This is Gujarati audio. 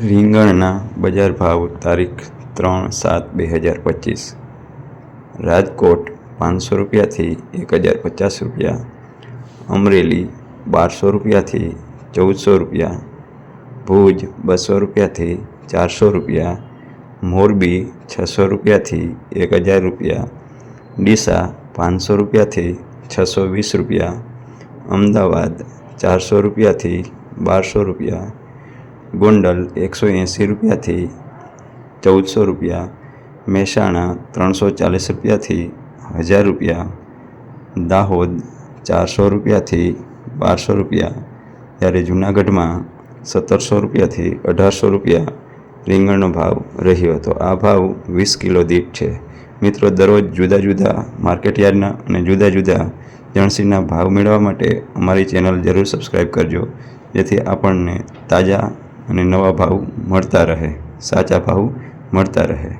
રીંગણના બજાર ભાવ તારીખ ત્રણ સાત બે હજાર પચીસ. રાજકોટ પાંચસો રૂપિયાથી એક હજાર પચાસ રૂપિયા. અમરેલી બારસો રૂપિયાથી ચૌદસો રૂપિયા. ભુજ બસો રૂપિયાથી ચારસો રૂપિયા. મોરબી છસો રૂપિયાથી એક હજાર રૂપિયા. ડીસા પાંચસો રૂપિયાથી છસો વીસ રૂપિયા. અમદાવાદ ચારસો રૂપિયાથી બારસો રૂપિયા. ગોંડલ એકસો એંસી રૂપિયાથી ચૌદસો રૂપિયા, મહેસાણા ત્રણસો ચાલીસ રૂપિયાથી હજાર રૂપિયા, દાહોદ ચારસો રૂપિયાથી બારસો રૂપિયા, જ્યારે જુનાગઢમાં સત્તરસો રૂપિયાથી અઢારસો રૂપિયા રીંગણનો ભાવ રહ્યો હતો. આ ભાવ વીસ કિલો દીઠ છે. મિત્રો, દરરોજ જુદા જુદા માર્કેટયાર્ડના અને જુદા જુદા જણસીના ભાવ મેળવવા માટે અમારી ચેનલ જરૂર સબસ્ક્રાઈબ કરજો, જેથી આપણને તાજા અને નવા ભાવ મળતા રહે સાચા ભાવ મળતા રહે.